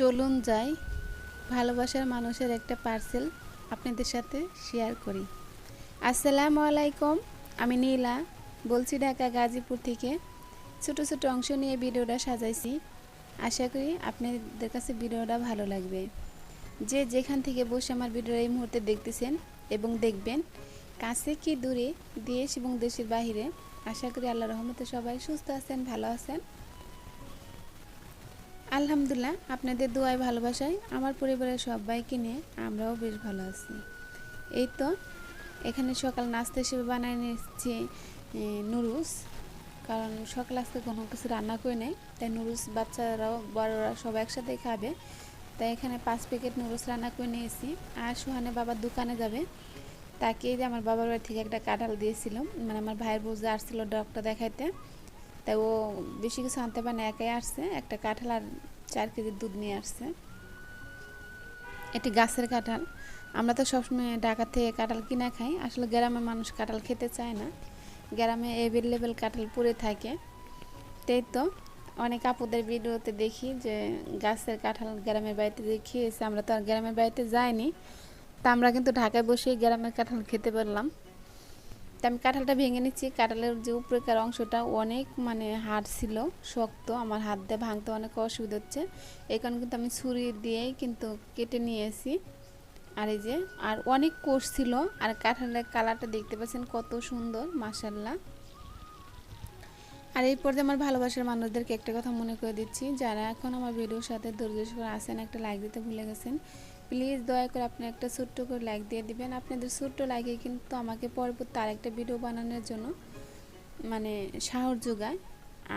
চলুন যাই। ভালোবাসার মানুষের একটা পার্সেল আপনাদের সাথে শেয়ার করি। আসসালামু আলাইকুম, আমি নীলা। বলছি ঢাকা গাজীপুর থেকে। ছোট ছোট অংশ নিয়ে ভিডিওটা সাজাইছি। আশা করি আপনাদের কাছে ভিডিওটা ভালো লাগবে। যে যেখান থেকে বসে আমার ভিডিওটা এই মুহূর্তে দেখতেছেন এবং দেখবেন, কাছে কি দূরে দেশ এবং দেশের বাহিরে, আশা করি আল্লাহ রহমতে সবাই সুস্থ আছেন, ভালো আছেন। আলহামদুলিল্লাহ, আপনাদের দোয়ায় ভালোবাসায় আমার পরিবারের সবাইকে নিয়ে আমরাও বেশ ভালো আছি। এই তো, এখানে সকাল নাস্তা হিসেবে বানিয়ে নিচ্ছি নুডলস। কারণ সকাল আজকে কোনো কিছু রান্না করে নেই, তাই নুডলস বাচ্চারাও, বড়রা সব একসাথে খাবে। তাই এখানে পাঁচ প্যাকেট নুডলস রান্না করে নিয়েছি। আর সুহানে বাবার দোকানে যাবে। তাকে যে আমার বাবার বাড়ি থেকে একটা কাঁঠাল দিয়েছিল মানে আমার ভাইয়ের বউ আসছিল ডক্টর দেখাইতে তাই ও বেশি কিছু আনতে পারে না, একাই আসছে। একটা কাঁঠাল আর চার কেজি দুধ নিয়ে আসছে। এটি গাছের কাঁঠাল। আমরা তো সবসময় ঢাকা থেকে কাঁঠাল কিনা খাই। আসলে গ্রামের মানুষ কাঁঠাল খেতে চায় না। গ্রামে অ্যাভেলেবেল কাঁঠাল পড়ে থাকে। তাই তো অনেক আপুদের ভিডিওতে দেখি যে গাছের কাঁঠাল গ্রামের বাড়িতে যে খেয়েছে, আমরা তো আর গ্রামের বাড়িতে যাইনি। তা আমরা কিন্তু ঢাকায় বসে গ্রামের কাঁঠাল খেতে পারলাম। তা আমি কাঁঠালটা ভেঙে নিচ্ছি। কাঁঠালের যে উপরেকার অংশটা অনেক মানে হাড় ছিল, শক্ত, আমার হাত দিয়ে ভাঙতে অনেক অসুবিধা হচ্ছে। এই কারণে কিন্তু আমি ছুরি দিয়েই কিন্তু কেটে নিয়েছি আর এই যে, আর অনেক কোষ ছিল, আর কাঁঠালের কালারটা দেখতে পাচ্ছেন কত সুন্দর মাসাল্লাহ আর এই পর্যায়ে আমার ভালোবাসার মানুষদেরকে একটা কথা মনে করে দিচ্ছি, যারা এখন আমার ভিডিওর সাথে সরে আসেন একটা লাইক দিতে ভুলে গেছেন। প্লিজ দয়া করে আপনি একটা ছোট্ট করে লাইক দিয়ে দিবেন। আপনাদের ছোট্ট লাইকে কিন্তু আমাকে পরবর্তী আরেকটা ভিডিও বানানোর জন্য মানে সাহস যোগায়।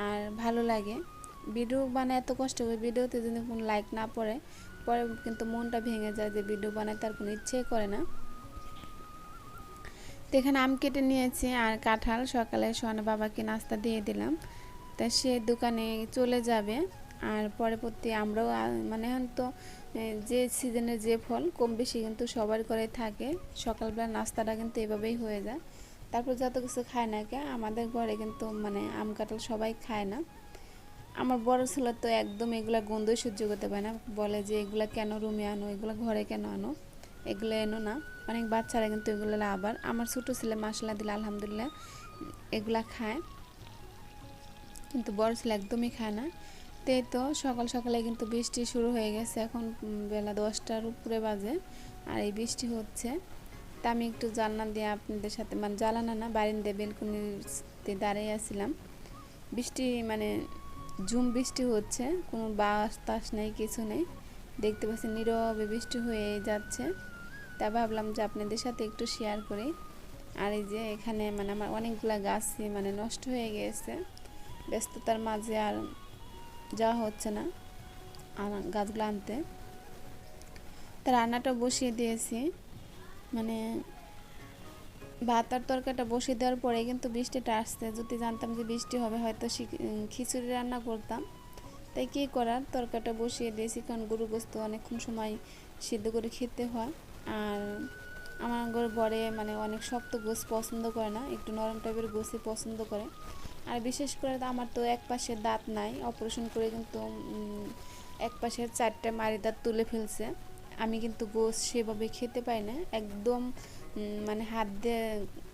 আর ভালো লাগে। ভিডিও বানায় এত কষ্ট করে ভিডিওতে যদি কোনো লাইক না পড়ে, পরে কিন্তু মনটা ভেঙে যায় যে ভিডিও বানায়, তার কোনো ইচ্ছে করে না। তো এখানে আম কেটে নিয়েছি আর কাঁঠাল। সকালে সোহানা বাবাকে নাস্তা দিয়ে দিলাম। তা সে দোকানে চলে যাবে। আর পরবর্তী আমরাও মানে তো যে সিজনের যে ফল কম বেশি কিন্তু সবার করে থাকে। সকালবেলা নাস্তাটা কিন্তু এভাবেই হয়ে যায়। তারপর যত কিছু খায় না কে, আমাদের ঘরে কিন্তু মানে আম কাঁঠাল সবাই খায় না। আমার বড় ছেলে তো একদম এগুলা গন্ধই সহ্য করতে পারে না। বলে যে এগুলা কেন রুমে আনো, এগুলো ঘরে কেন আনো? এগুলো এনো না। অনেক বাচ্চারা কিন্তু এগুলো আবার, আমার ছোটো ছেলে মশলা দিলে আলহামদুলিল্লাহ, এগুলা খায়। কিন্তু বড় ছেলে একদমই খায় না। তে তো সকাল সকালে কিন্তু বৃষ্টি শুরু হয়ে গেছে। এখন বেলা দশটার উপরে বাজে আর এই বৃষ্টি হচ্ছে। তা আমি একটু জানলা দিয়ে আপনাদের সাথে মানে জ্বালানা না, বারিন্দে বেলকুনিতে দাঁড়িয়ে আসছিলাম বৃষ্টি মানে ঝুম বৃষ্টি হচ্ছে, কোনো বাস তাস নেই, কিছু নেই। দেখতে পাচ্ছি নীরবে বৃষ্টি হয়ে যাচ্ছে। তা ভাবলাম যে আপনাদের সাথে একটু শেয়ার করি। আর এই যে এখানে মানে আমার অনেকগুলা গাছ মানে নষ্ট হয়ে গিয়েছে ব্যস্ততার মাঝে আর যাওয়া হচ্ছে না গাছগুলো আনতে। তা রান্নাটা বসিয়ে দিয়েছি। মানে ভাত আর তরকারিটা বসিয়ে দেওয়ার পরে কিন্তু বৃষ্টিটা আসছে। যদি জানতাম যে বৃষ্টি হবে, হয়তো খিচুড়ি রান্না করতাম। তাই কী করার? তরকারিটা বসিয়ে দিয়েছি, কারণ গরু গোস্ত অনেকক্ষণ সময় সিদ্ধ করে খেতে হয়। আর আমার ঘর বরে মানে অনেক শক্ত গোস পছন্দ করে না, একটু নরম টাইপের গোসই পছন্দ করে। আর বিশেষ করে আমার তো এক পাশে দাঁত নাই অপারেশন করে কিন্তু এক পাশের চারটে মারি দাঁত তুলে ফেলছে। আমি কিন্তু গোস সেভাবে খেতে পাই না, একদম মানে হাত দিয়ে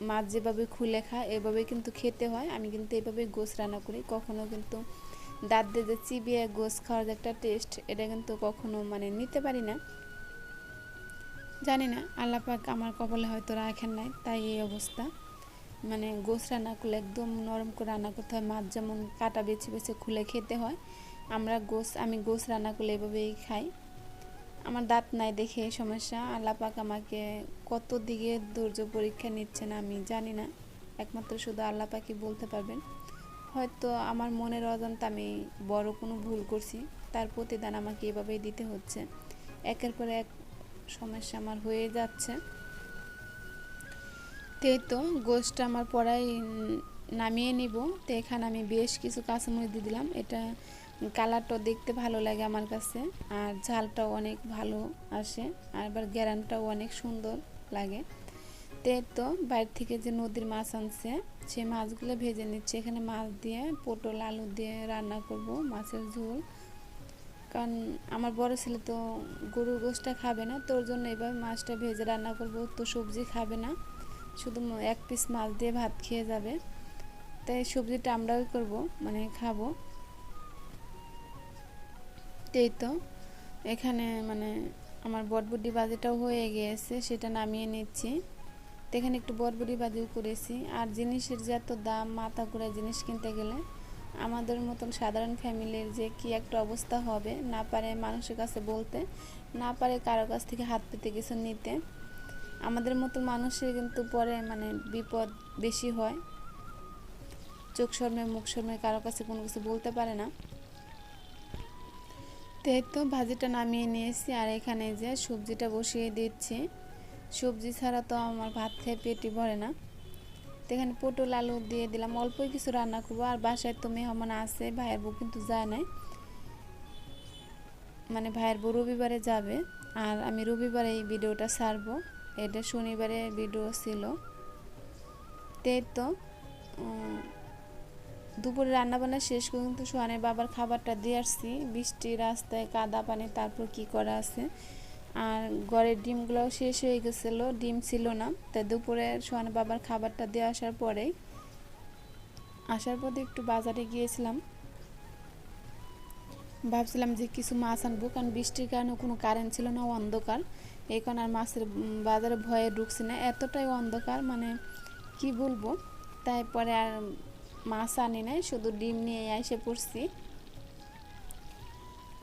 মাছ যেভাবে খুলে খায়, এভাবে কিন্তু খেতে হয়। আমি কিন্তু এভাবে গোস রান্না করি, কখনো কিন্তু দাঁত দিয়ে যে চিবিয়ে গোস খাওয়ার যে একটা টেস্ট এটা কিন্তু কখনো মানে নিতে পারি না। জানি না, আল্লাহ পাক আমার কপালে হয়তো রাখেন নাই, তাই এই অবস্থা। মানে গোস রান্না করলে একদম নরম করে রান্না করতে হয়। মাছ যেমন কাটা বেছে বেছে খুলে খেতে হয়, আমরা গোস আমি গোস রান্না করলে এভাবেই খাই। আমার দাঁত নাই দেখে সমস্যা। আল্লাহ পাক আমাকে কত দিকে ধৈর্য পরীক্ষা নিচ্ছেন আমি জানি না। একমাত্র শুধু আল্লাহ পাকই বলতে পারবেন। হয়তো আমার মনের অজান্তে আমি বড় কোনো ভুল করছি। তার প্রতিদান আমাকে এভাবেই দিতে হচ্ছে। একের পর এক সমস্যা আমার হয়ে যাচ্ছে। তে তো, গোষ্ঠটা আমার পড়াই নামিয়ে নিব। তো এখানে আমি বেশ কিছু কাঁচামরিচ দিয়ে দিলাম। এটা কালারটাও দেখতে ভালো লাগে আমার কাছে, আর ঝালটাও অনেক ভালো আসে, আর এবার গ্যারানটাও অনেক সুন্দর লাগে। তে তো, বাইরে থেকে যে নদীর মাছ আনছে, সেই মাছগুলো ভেজে নিচ্ছে। এখানে মাছ দিয়ে পটল, আলু দিয়ে রান্না করব, মাছের ঝোল। কারণ আমার বড় ছেলে তো গরুর গোশটা খাবে না তোর জন্য এবার মাছটা ভেজে রান্না করব। তো সবজি খাবে না। শুধু এক পিস মাছ দিয়ে ভাত খেয়ে যাবে। তাই সবজিটা আমরাও করব মানে খাব। এই তো, এখানে মানে আমার বটবুটি বাজিটাও হয়ে গিয়েছে, সেটা নামিয়ে নিচ্ছি। তো এখানে একটু বটবুটি বাজিও করেছি। আর জিনিসের যে এত দাম, মাথা করে জিনিস কিনতে গেলে, আমাদের মতন সাধারণ ফ্যামিলির যে কি একটা অবস্থা হবে, না পারে মানুষের কাছে বলতে, না পারে কারও কাছ থেকে হাত পেতে কিছু নিতে। আমাদের মতো মানুষের কিন্তু পরে মানে বিপদ বেশি হয়। চোখ শর্মে, মুখ শর্মে কারও কাছে কোনো কিছু বলতে পারে না। তো তো ভাজিটা নামিয়ে নিয়েছি আর এখানে যে সবজিটা বসিয়ে দিচ্ছি। সবজি ছাড়া তো আমার ভাত খেয়ে পেটই ভরে না। তো এখানে পটল, আলু দিয়ে দিলাম। অল্পই কিছু রান্না করব। আর বাসায় তো মেহমান আছে, ভাইয়ের বউ কিন্তু যায় নাই। মানে ভাইয়ের বউ রবিবারে যাবে। আর আমি রবিবারে এই ভিডিওটা ছাড়বো। এটা শনিবারে ভিডিও ছিল। তো এই তো দুপুরে রান্নাবান্না শেষ করে কিন্তু সোহানের বাবার খাবারটা দিয়ে আসছি। বৃষ্টি, রাস্তায় কাদা পানি, তারপর কি করা আছে? আর ঘরের ডিমগুলোও শেষ হয়ে গেছিল, ডিম ছিল না। তাই দুপুরে সোহানের বাবার খাবারটা দিয়ে আসার পরেই আসার পথে একটু বাজারে গিয়েছিলাম। ভাবছিলাম যে কিছু মাছ আনব, কারণ বৃষ্টির কারণে কোনো কারেন্ট ছিল না, অন্ধকার। কারণে আর মাছের বাজারে ভয়ে ঢুকছি না। এতটাই অন্ধকার মানে কি বলব? তাই পরে আর মাছ আনি নাই, শুধু ডিম নিয়ে এসে পড়ছি।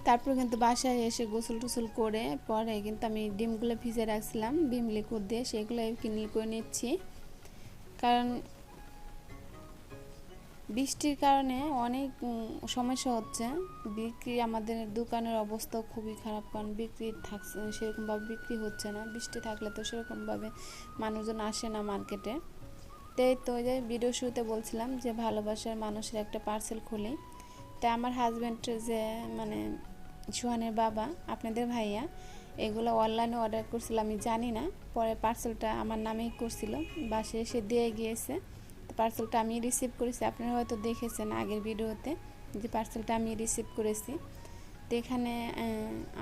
তারপর কিন্তু বাসায় এসে গোসল টুসল করে, পরে কিন্তু আমি ডিমগুলো ভিজে রাখছিলাম ডিম লিকুইড দিয়ে সেগুলো কিনে করে নিচ্ছি। কারণ বৃষ্টির কারণে অনেক সমস্যা হচ্ছে। বিক্রি, আমাদের দোকানের অবস্থা খুবই খারাপ, কারণ বিক্রি থাকছে, সেরকমভাবে বিক্রি হচ্ছে না। বৃষ্টি থাকলে তো সেরকমভাবে মানুষজন আসে না মার্কেটে। তাই তো যে ভিডিও শুরুতে বলছিলাম যে ভালোবাসার মানুষের একটা পার্সেল খুলি। তা আমার হাজব্যান্ড যে মানে সুহানের বাবা, আপনাদের ভাইয়া, এগুলো অনলাইনে অর্ডার করছিল, আমি জানি না। পরে পার্সেলটা আমার নামেই করছিল বাসে এসে দিয়ে গিয়েছে। পার্সেলটা আমি রিসিভ করেছি। আপনারা হয়তো দেখেছেন আগের ভিডিওতে যে পার্সেলটা আমি রিসিভ করেছি। তো এখানে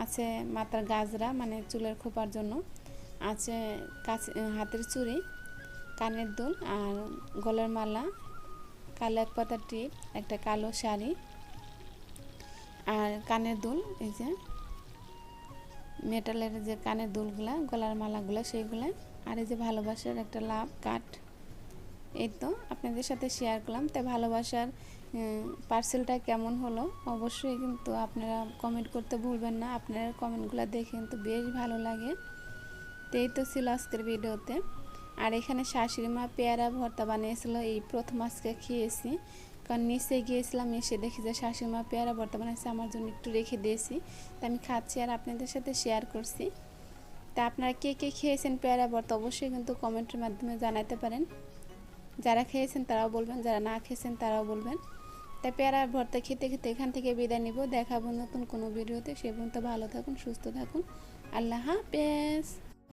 আছে মাথার গাজরা মানে চুলের খোপার জন্য। আছে কাছে, হাতের চুড়ি, কানের দুল আর গলার মালা, কালো এক পাতা টিপ, একটা কালো শাড়ি আর কানের দুল, এই যে মেটালের যে কানের দুলগুলা, গলার মালাগুলো, সেইগুলা। আর এই যে ভালোবাসার একটা লাভ, কাঠ। এই তো আপনাদের সাথে শেয়ার করলাম। তাই ভালোবাসার পার্সেলটা কেমন হলো? অবশ্যই কিন্তু আপনারা কমেন্ট করতে ভুলবেন না। আপনারা কমেন্টগুলো দেখে কিন্তু বেশ ভালো লাগে। তো এই তো ছিল আজকের ভিডিওতে। আর এখানে শাশুড়ি মা পেয়ারা ভর্তা বানিয়েছিল। এই প্রথম আজকে খেয়েছি। কারণ নিচে গিয়েছিলাম, এসে দেখি যে শাশুড়ি মা পেয়ারা ভর্তা বানিয়েছে। আমার জন্য একটু রেখে দিয়েছি। তা আমি খাচ্ছি আর আপনাদের সাথে শেয়ার করছি। তা আপনারা কে কে খেয়েছেন পেয়ারা ভর্তা? অবশ্যই কিন্তু কমেন্টের মাধ্যমে জানাতে পারেন। যারা খেয়েছেন তারাও বলবেন, যারা না খেয়েছেন তারাও বলবেন। তাই পেয়ারা ভর্তা খেতে খেতে এখান থেকে বিদায় নিব। দেখাবো নতুন কোনো ভিডিওতে। সে পর্যন্ত ভালো থাকুন, সুস্থ থাকুন। আল্লাহ হাফেজ।